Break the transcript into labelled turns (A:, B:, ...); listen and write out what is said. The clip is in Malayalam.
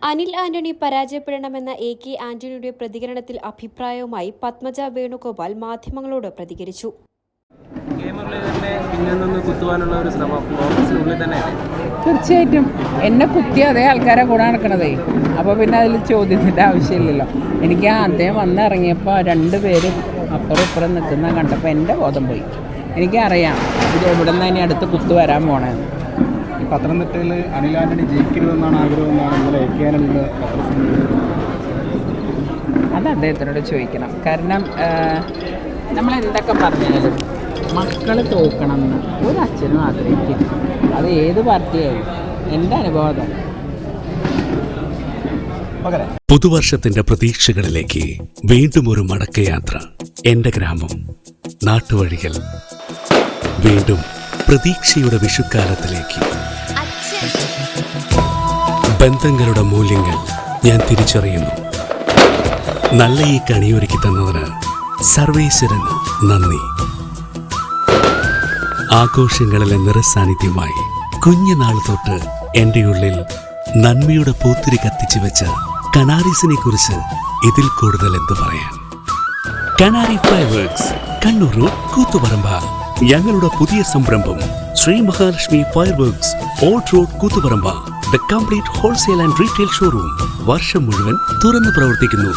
A: അനിൽ ആന്റണി പരാജയപ്പെടണമെന്ന എ കെ ആന്റണിയുടെ പ്രതികരണത്തിൽ അഭിപ്രായവുമായി പത്മജ വേണുഗോപാൽ മാധ്യമങ്ങളോട് പ്രതികരിച്ചു.
B: തീർച്ചയായിട്ടും. എന്നെ കുത്തി അതേ ആൾക്കാരെ കൂടെ നടക്കണതേ. അപ്പോൾ പിന്നെ അതിൽ ചോദ്യത്തിന്റെ ആവശ്യമില്ലല്ലോ. എനിക്ക് ആദ്യം അദ്ദേഹം വന്നിറങ്ങിയപ്പോൾ രണ്ട് പേരും അപ്പുറം ഇപ്പുറം നിൽക്കുന്ന കണ്ടപ്പോൾ എന്റെ ബോധം പോയി. എനിക്കറിയാം ഇത് എവിടെ നിന്ന് ഇനി അടുത്ത് കുത്തു വരാൻ പോണേന്ന്.
C: ഈ പത്തനംതിട്ടയിൽ അനിൽ ആന്റണി ജയിക്കരുതെന്നാണ് ആഗ്രഹമെന്നാണ് ഇന്നലെ എ കെ പത്രസമ്മേളനം.
B: അത് അദ്ദേഹത്തിനോട് ചോദിക്കണം. കാരണം നമ്മൾ എന്തൊക്കെ പറഞ്ഞാലും മക്കൾ തോക്കണം എന്ന് ഒരു അച്ഛനും ആഗ്രഹിക്കും അത് ഏത് പാർട്ടിയായാലും എന്റെ അനുഭവം
D: പുതുവർഷത്തിന്റെ പ്രതീക്ഷകളിലേക്ക് വീണ്ടും ഒരു മടക്കയാത്ര. എന്റെ ഗ്രാമം നാട്ടുവഴികൾ. വീണ്ടും പ്രതീക്ഷയുടെ വിഷുക്കാലത്തിലേക്ക്. ബന്ധങ്ങളുടെ മൂല്യങ്ങൾ ഞാൻ തിരിച്ചറിയുന്നു. നല്ല ഈ കണിയൊരുക്കി തന്നതിന് സർവേശ്വരന് നന്ദി. ആഘോഷങ്ങളിലെ നിറസാന്നിധ്യമായി കുഞ്ഞുനാൾ തൊട്ട് എന്റെ ഉള്ളിൽ നന്മയുടെ പൂത്തിരി കത്തിച്ചു വെച്ച കനാരീസിനെ കുറിച്ച് ഇതിൽ കൂടുതൽ എന്തു പറയാൻ? കനാരി ഫ്ലൈവേഴ്സ് കണ്ണൂർ കൂത്തുപറമ്പ. ഞങ്ങളുടെ പുതിയ സംരംഭം Shri Mahalakshmi fireworks old road Koothuparamba the complete wholesale and retail showroom വർഷം മുഴുവൻ തുറന്നു പ്രവർത്തിക്കുന്നു